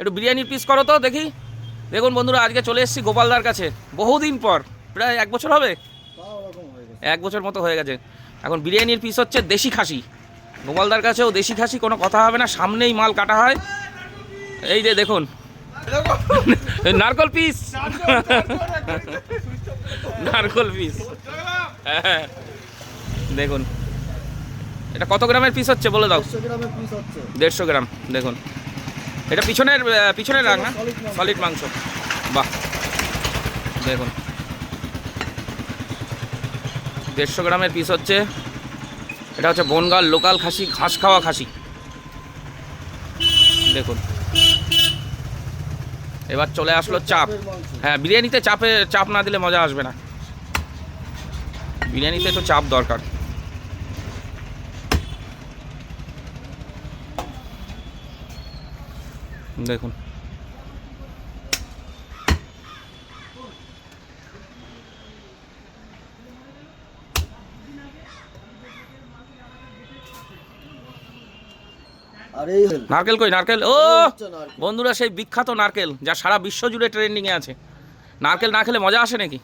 একটু বিরিয়ানির পিস করো তো দেখি। দেখুন বন্ধুরা আজকে চলে এসেছি গোপালদার কাছে। বহুদিন পর প্রায় এক বছর হবে? এক বছর মতো হয়ে গেছে। এখন বিরিয়ানির পিস হচ্ছে দেশি খাসি। গোপালদার কাছেও দেশি খাসি কোনো কথা হবে না সামনেই মাল কাটা হয়। এই যে দেখুন। নারকল পিস নারকল পিস হ্যাঁ দেখুন। এটা কত গ্রামের পিস হচ্ছে বলে দাও। পিস হচ্ছে। দেড়শো গ্রাম দেখুন। এটা পিছনের পিছনের রাখ না? সলিড মাংস। বাহ। দেখুন। দেড়শো গ্রামের পিস হচ্ছে। এটা হচ্ছে বনগাল লোকাল খাসি, ঘাস খাওয়া খাসি। দেখুন। এবার চলে আসলো চাপ। হ্যাঁ বিরিয়ানিতে চাপে, চাপ না দিলে মজা আসবে না। বিরিয়ানিতে তো চাপ দরকার। দেখুন। নারকেল কই? নারকেল? ও! বন্ধুরা সেই বিখ্যাত নারকেল যা সারা বিশ্ব জুড়ে ট্রেন্ডিংয়ে আছে। নারকেল না খেলে মজা আসে নাকি?